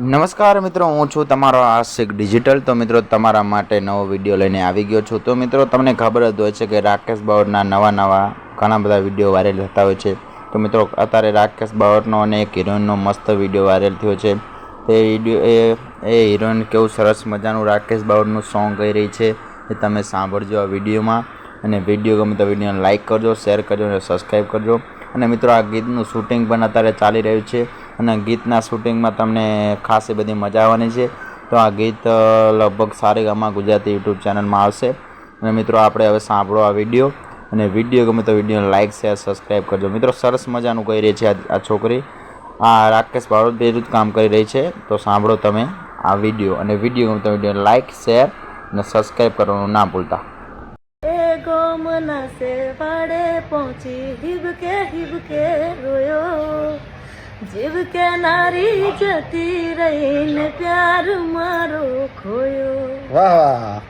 નમસ્કાર મિત્રો, હું છું તમારો આશિક ડિજિટલ. તો મિત્રો, તમારા માટે નવો વીડિયો લઈને આવી ગયો છું. તો મિત્રો, તમને ખબર જ હોય છે કે રાકેશ બાવરના નવા નવા ઘણા બધા વીડિયો વાયરલ થતા હોય છે. તો મિત્રો, અત્યારે રાકેશ બાવરનો અને એક હિરોઈનનો મસ્ત વીડિયો વાયરલ થયો છે. તે વીડિયો, એ એ હિરોઈન કેવું સરસ મજાનું રાકેશ બાવરનું સોંગ કહી રહી છે, એ તમે સાંભળજો આ વિડીયોમાં. અને વીડિયો ગમે તો વિડીયોને લાઇક કરજો, શેર કરજો અને સબસ્ક્રાઈબ કરજો. અને મિત્રો, આ ગીતનું શૂટિંગ પણ અત્યારે ચાલી રહ્યું છે. અને ગીતના શૂટિંગમાં તમને ખાસી બધી મજા આવવાની છે. તો આ ગીત લગભગ લગભગ ગામમાં ગુજરાતી યુટ્યુબ ચેનલમાં આવશે. અને મિત્રો, આપણે હવે સાંભળો આ વીડિયો. અને વીડિયો ગમે તો વિડીયોને લાઇક શેર સબસ્ક્રાઈબ કરજો. મિત્રો, સરસ મજાનું કહી રહી છે આ છોકરી. આ રાકેશ બારોટ બેરું જ કામ કરી રહી છે. તો સાંભળો તમે આ વીડિયો. અને વીડિયો ગમે તો વીડિયો લાઇક શેર અને સબસ્ક્રાઈબ કરવાનું ના ભૂલતા. એ સે સેવાડે પહોંચી, હિબકે હિબકે. જીવ કે નારી જતી રહીને પ્યાર મારો ખોયો. વાહ વાહ.